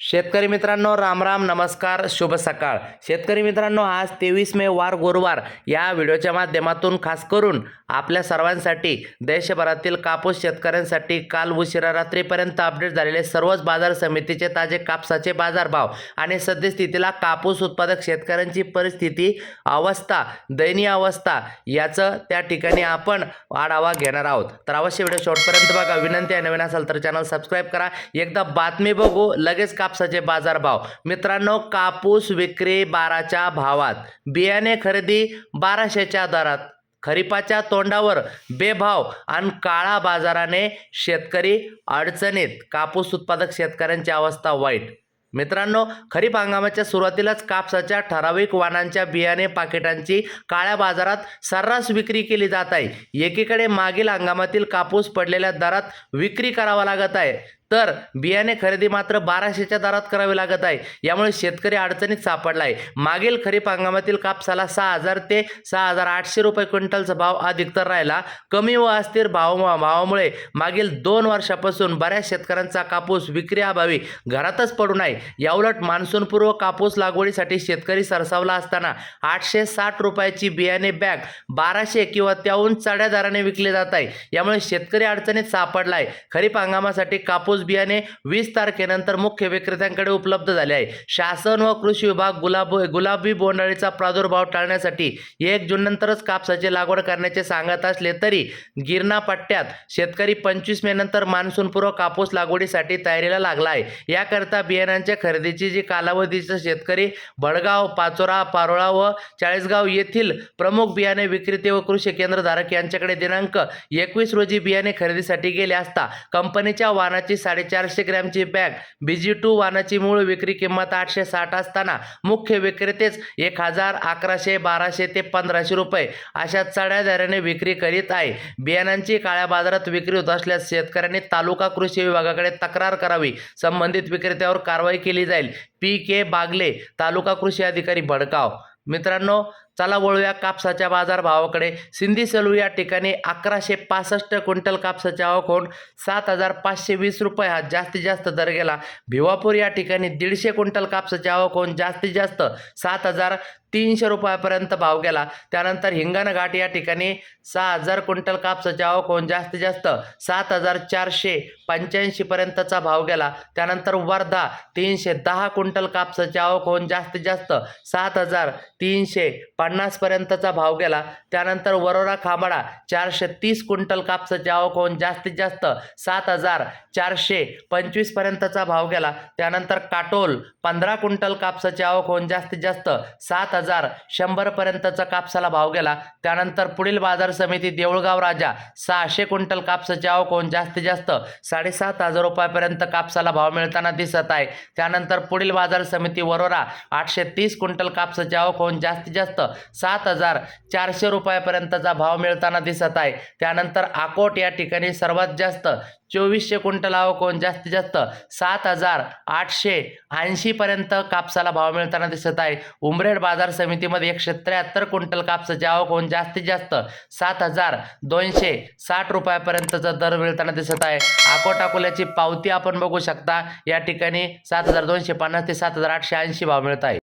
शेतकरी मित्रांनो राम राम नमस्कार शुभ सकाळ. शेतकरी मित्रांनो आज तेवीस मे वार गुरुवार. या व्हिडिओच्या माध्यमातून खास करून आपल्या सर्वांसाठी देशभरातील कापूस शेतकऱ्यांसाठी काल उशिरा रात्रीपर्यंत अपडेट झालेले सर्वच बाजार समितीचे ताजे कापसाचे बाजारभाव आणि सद्यस्थितीला कापूस उत्पादक शेतकऱ्यांची परिस्थिती अवस्था दयनीय अवस्था याचं त्या ठिकाणी आपण आढावा घेणार आहोत. तर अवश्य व्हिडिओ शेवटपर्यंत बघा. विनंती आहे नवीन असाल तर चॅनल सबस्क्राईब करा. एकदा बातमी बघू लगेच कापसाचे बाजारभाव. मित्रांनो कापूस विक्री बाराच्या भावात. बियाणे खरेदी बाराशेच्या दरात. खरीपाच्या तोंडावर बेभाव आणि काळा बाजाराने शेतकरी अडचणीत. कापूस उत्पादक शेतकऱ्यांची अवस्था वाईट. मित्रांनो खरीप हंगामाच्या सुरुवातीलाच कापसाच्या ठराविक वाणांच्या बियाणे पाकिटांची काळ्या बाजारात सर्रास विक्री केली जात आहे. एकीकडे मागील हंगामातील कापूस पडलेल्या दरात विक्री करावा लागत आहे. तर बियाणे खरेदी मात्र बाराशेच्या दरात करावी लागत आहे. यामुळे शेतकरी अडचणीत सापडला आहे मागील खरीप हंगामातील कापसाला सहा हजार ते सहा हजार आठशे रुपये क्विंटलचा भाव अधिकतर राहिला. कमी व अस्थिर भाव भावामुळे मागील दोन वर्षापासून बऱ्याच शेतकऱ्यांचा कापूस विक्रीअभावी घरातच पडून आहे याउलट मान्सूनपूर्व कापूस लागवडीसाठी शेतकरी सरसावला असताना आठशे साठ रुपयाची बियाणे बॅग बाराशे किंवा त्याहून चढ्या दराने विकली जात आहे. यामुळे शेतकरी अडचणीत सापडला आहे खरीप हंगामासाठी कापूस बियाणे वीस तारखेनंतर मुख्य विक्रेत्यांकडे उपलब्ध झाले आहे. शासन व कृषी विभाग गुलाब गुलाबी बोंडाळीचा प्रादुर्भाव टाळण्यासाठी एक जूननंतरच कापसाची लागवड करण्याचे सांगत असले तरी गिरणा पट्ट्यात शेतकरी पंचवीस मे नंतर मान्सूनपूर्व कापूस लागवडीसाठी तयारीला लागला आहे. याकरता बियाणांच्या खरेदीची जी कालावधीचं शेतकरी बडगाव पाचोरा पारोळा व चाळीसगाव येथील प्रमुख बियाणे विक्रेते व कृषी केंद्रधारक यांच्याकडे दिनांक एकवीस रोजी बियाणे खरेदीसाठी गेले असता कंपनीच्या वाहनाची साडेचारशे ग्रॅमची बॅग बीजी टू वाहनाची मूळ विक्री किंमत आठशे साठ असताना मुख्य विक्रेतेच एक हजार अकराशे बाराशे ते पंधराशे रुपये अशा चढ्या दराने विक्री करीत आहे. बियाणांची काळ्या बाजारात विक्री होत असल्यास शेतकऱ्यांनी तालुका कृषी विभागाकडे तक्रार करावी. संबंधित विक्रेत्यावर कारवाई केली जाईल. पी के बागले तालुका कृषी अधिकारी भडकाव. मित्रांनो चला वळूया कापसाच्या बाजारभावाकडे. सिंधी सेलू या ठिकाणी अकराशे पासष्ट क्विंटल कापसाची आवक होऊन सात हजार पाचशे वीस रुपये हा जास्तीत जास्त दर गेला. भिवापूर या ठिकाणी दीडशे क्विंटल कापसाची आवक होऊन जास्तीत जास्त सात हजार तीनशे रुपयापर्यंत भाव गेला. त्यानंतर हिंगणघाट या ठिकाणी सहा हजार क्विंटल कापसाची आवक होऊन जास्तीत जास्त सात हजार चारशे पंच्याऐंशीपर्यंतचा भाव गेला. त्यानंतर वर्धा तीनशे दहा क्विंटल कापसाची आवक होऊन जास्तीत जास्त सात हजार तीनशे पन्नासपर्यंतचा भाव गेला. त्यानंतर वरोरा खामाडा चारशे तीस क्विंटल कापसाची आवक होऊन जास्तीत जास्त सात हजार चारशे पंचवीसपर्यंतचा भाव गेला. त्यानंतर काटोल पंधरा क्विंटल कापसाची आवक होऊन जास्तीत जास्त सात हजार शंभरपर्यंतचा कापसाला भाव गेला. त्यानंतर पुढील बाजार समिती देऊळगाव राजा सहाशे क्विंटल कापसाची आवक होऊन जास्तीत जास्त साडेसात हजार रुपयापर्यंत कापसाला भाव मिळताना दिसत आहे. त्यानंतर पुढील बाजार समिती वरोरा आठशे तीस क्विंटल कापसाची आवक होऊन जास्तीत जास्त सात हजार चारशे रुपयापर्यंतचा भाव मिळताना दिसत आहे. त्यानंतर आकोट या ठिकाणी सर्वात जास्त चोवीसशे क्विंटल आवक होऊन जास्तीत जास्त सात हजार आठशे ऐंशीपर्यंत कापसाला भाव मिळताना दिसत आहे. उमरेड बाजार समितीमध्ये एकशे त्र्याहत्तर क्विंटल कापसाची आवक होऊन जास्तीत जास्त सात हजार दोनशे साठ रुपयापर्यंतचा दर मिळताना दिसत आहे. अकोट अकोल्याची पावती आपण बघू शकता. या ठिकाणी सात हजार दोनशे पन्नास ते सात हजार आठशे ऐंशी भाव मिळत आहे.